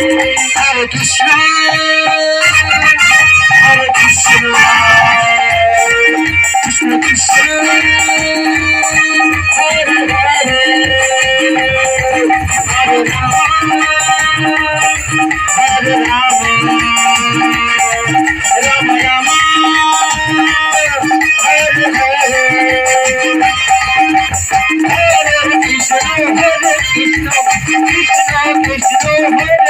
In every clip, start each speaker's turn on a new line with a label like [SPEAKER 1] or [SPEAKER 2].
[SPEAKER 1] Hare Krishna, Hare Krishna, Krishna Krishna, Hare Hare, Hare Rama, Hare Rama, Rama Rama, Hare. Hare Krishna, Hare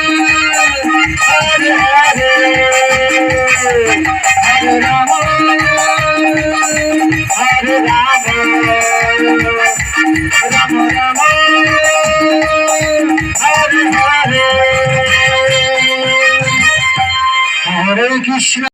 [SPEAKER 1] Hare Krishna.